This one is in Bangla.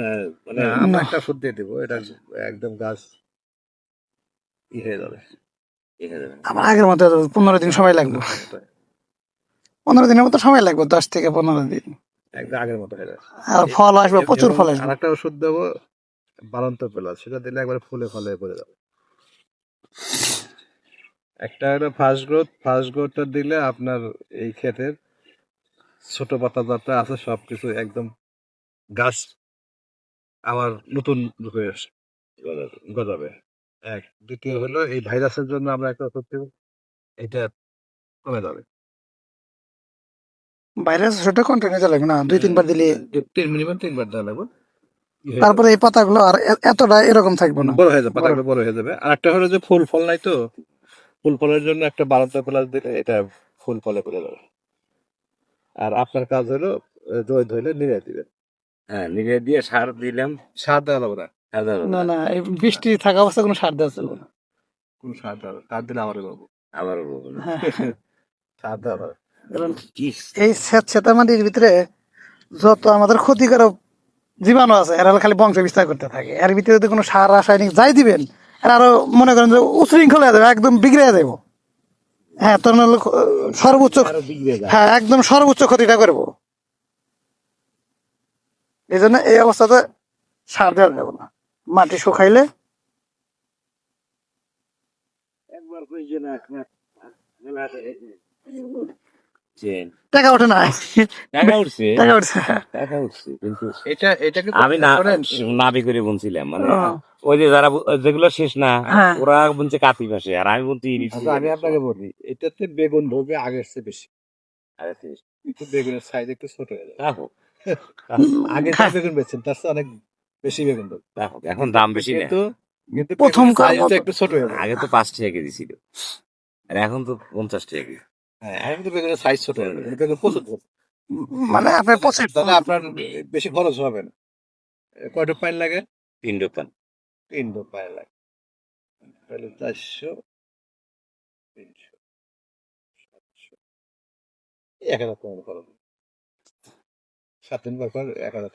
আহ, মানে হ্যাঁ, আমরা একটা দিয়ে দিব এটা একদম গাছ ই হয়ে যাবে। আমার আগের মতো পনেরো দিন সময় লাগবে। পনেরো দিনের মতো সময় লাগবে দশ থেকে পনেরো দিন। একদম আগের মতো হয়ে যাবে। আর ফল আসবে প্রচুর ফল আর আসবে। একটা ওষুধ দেবো বারন্ত প্লাস সেটা দিলে একবার ফুলে ফলে পড়ে যাবে। একটা হলো ফার্স্ট গ্রোথ ফার্স্ট গ্রোথটা দিলে আপনার এই ক্ষেতের ছোট পাতা পাতা আছে সব কিছু একদম গাছ আবার নতুন রূপে গজাবে। এক। দ্বিতীয় হলো এই ভাইরাসের জন্য আমরা একটা দেবো এটা কমে যাবে। ভাইরাস সেটা কন্টিনিউ লাগবে না দুই তিনবার দিলে তিন মিনিমাম তিনবার দেওয়া লাগবে। তারপরে এই পাতাগুলো আর এতটা এরকম থাকবে না। বড় হয়ে যাবে পাতাগুলো বড় হয়ে যাবে। আর একটা হলো যে ফুল ফল নাই তো ফুল ফলের জন্য একটা বারান্দা প্লাস দিলে এটা ফুল ফলে পড়ে যাবে। আর আপনার কাজ হলো দই ধইলে নিড়ে দিবেন। হ্যাঁ নিজে দিয়ে সার দিলাম। সার দেওয়া লাগবে না? সার দেওয়া যাবে না। না। না এই বৃষ্টি থাকা অবস্থা কোনো সার দেওয়া চলবে না। কোন সার দেওয়া সার দিলে আমারও করব আবার বলব না। হ্যাঁ, সার দেওয়া হবে কারণ এই স্বেচ্ছাতা মাটির ভিতরে যত আমাদের ক্ষতিকারক জীবাণু আছে এরা খালি বংশ বিস্তার করতে থাকে। এর ভিতরে যদি কোনো সার রাসায়নিক যাই দিবেন এরা আরও মনে করেন যে উশৃঙ্খল হয়ে যাবে একদম বিগড়ে যাব হ্যাঁ তোর নাহলে সর্বোচ্চ হ্যাঁ একদম সর্বোচ্চ ক্ষতিটা করব। এই জন্য এই অবস্থাতে সার দেওয়া যাবে না। মাটি শুকাইলে একবার কইছে না চেন টাকা ওঠে না। টাকা উঠছে? টাকা উঠছে। টাকা উঠছে কিন্তু এটা এটা আমি না নাবি করে বুনছিলাম মানে ওই যে যারা যেগুলো শেষ না হ্যাঁ। ওরা কাপি পাশে আর আমি ইলিশ আচ্ছা, আমি আপনাকে বলি এটাতে বেগুন ধরবে আগের চেয়ে বেশি। বেগুনের সাইজ একটু ছোট হয়ে যাবে। আগে বেগুন বেচছেন তার চেয়ে অনেক বেশি বেগুন এখন দাম বেশি না। কিন্তু কিন্তু প্রথম একটু ছোট হয়ে আগে তো পাঁচ টাকা কেজি ছিল। আর এখন তো পঞ্চাশ টাকা কেজি। হ্যাঁ এখন তো বেগুনের সাইজ ছোট হয়ে বেগুন প্রচুর মানে আপনার পচে তাহলে আপনার বেশি খরচ হবে না। এ, কয়টা পাইন লাগে? তিন দোকান। তিন দো পাইন লাগে। তাহলে চারশো তিনশো সাতশো। এক হাজার টাকা খরচ। সাত দিন পর পর এক হাজার